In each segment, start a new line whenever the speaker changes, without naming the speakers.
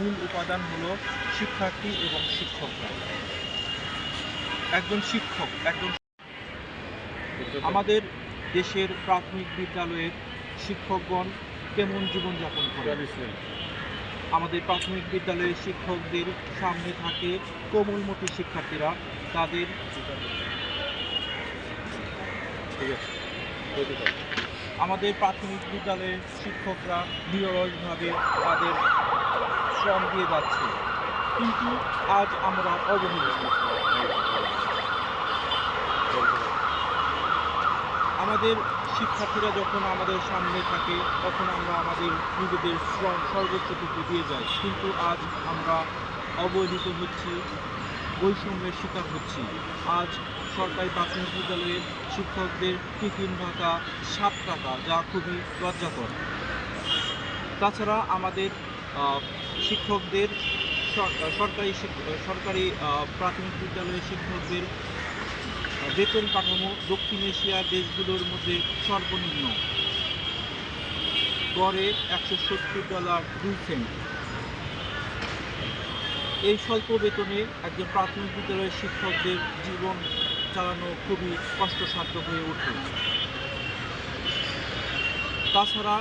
মূল উপাদান হলো শিক্ষার্থী এবং শিক্ষকরা। একজন শিক্ষক একজন আমাদের দেশের প্রাথমিক বিদ্যালয়ের শিক্ষকগণ কেমন জীবনযাপন করে আমাদের প্রাথমিক বিদ্যালয়ের শিক্ষকদের সামনে থাকে কোমলমতি শিক্ষার্থীরা। তাদের আমাদের প্রাথমিক বিদ্যালয়ের শিক্ষকরা নিরলসভাবে তাদের শ্রম দিয়ে যাচ্ছে। কিন্তু আজ আমরা অবহেলিত। আমাদের শিক্ষার্থীরা যখন আমাদের সামনে থাকে, তখন আমরা আমাদের নিজেদের শ্রম সর্বোচ্চটুকু দিয়ে যাই। কিন্তু আজ আমরা অবহেলিত হচ্ছি, বৈষম্যের শিকার হচ্ছি। আজ সরকারি প্রাথমিক বিদ্যালয়ের শিক্ষকদের টিফিন ভাতা সাত টাকা, যা খুবই লজ্জাকর। তাছাড়া আমাদের শিক্ষকদের সরকারি সরকারি প্রাথমিক বিদ্যালয়ের শিক্ষকদের বেতন কাঠামো দক্ষিণ এশিয়ার দেশগুলোর মধ্যে সর্বনিম্ন। গড়ে একশো সত্তর ডলার দুই সেন্ট। এই স্বল্প বেতনে একজন প্রাথমিক বিদ্যালয়ের শিক্ষকদের জীবন চালানো খুবই কষ্টসাধ্য হয়ে ওঠে। তাছাড়া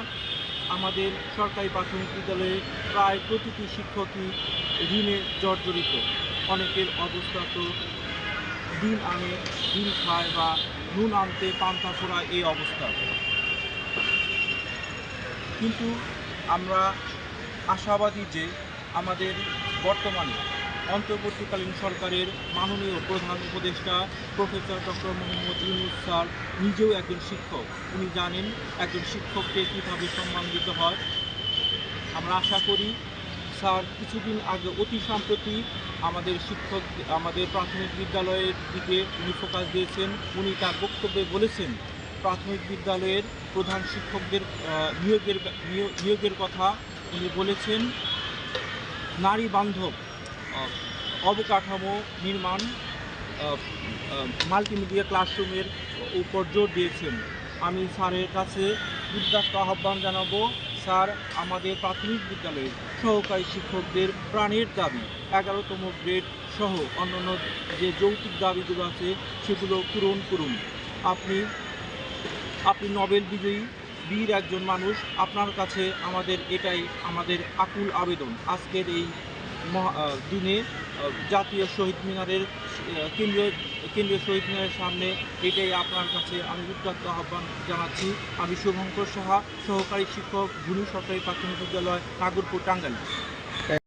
আমাদের সরকারি প্রাথমিক বিদ্যালয়ে প্রায় প্রতিটি শিক্ষকই ঋণে জর্জরিত। অনেকের অবস্থা তো দিন আনে, দিন খায় বা নুন আনতে পান্তা ফোড়া এই অবস্থা। কিন্তু আমরা আশাবাদী যে আমাদের বর্তমানে অন্তর্বর্তীকালীন সরকারের মাননীয় প্রধান উপদেষ্টা professor doctor Mohammad Yunus sir নিজেও একজন শিক্ষক। উনি জানেন একজন শিক্ষককে কীভাবে সম্মান দিতে হয়। আমরা আশা করি স্যার কিছুদিন আগে অতি সম্প্রতি আমাদের শিক্ষক, আমাদের প্রাথমিক বিদ্যালয়ের দিকে উনি ফোকাস দিয়েছেন। উনি তার বক্তব্যে বলেছেন, প্রাথমিক বিদ্যালয়ের প্রধান শিক্ষকদের নিয়োগের, নিয়োগ- নিয়োগের কথা। উনি বলেছেন, নারী বান্ধব অবকাঠামো নির্মাণ মাল্টিমিডিয়া ক্লাসরুমের উপর জোর দিয়েছেন। আমি স্যারের কাছে উদ্যাত্ত আহ্বান জানাব, স্যার আমাদের প্রাথমিক বিদ্যালয়ের সহকারী শিক্ষকদের প্রাণের দাবি, এগারোতম গ্রেড সহ অন্যান্য যে যৌক্তিক দাবিগুলো আছে, সেগুলো পূরণ করুন। আপনি আপনি নোবেল বিজয়ী, বীর একজন মানুষ, আপনার কাছে আমাদের এটাই আমাদের আকুল আবেদন। আজকের এই দিনে জাতীয় শহীদ মিনারের কেন্দ্রীয় কেন্দ্রীয় শহীদ মিনারের সামনে এটাই আপনার কাছে আমি উত্তাক্ত আহ্বান জানাচ্ছি। আমি শুভঙ্কর সাহা, সহকারী শিক্ষক ভূমি সরকারি প্রাথমিক বিদ্যালয়, নাগরপুর, টাঙ্গাইল।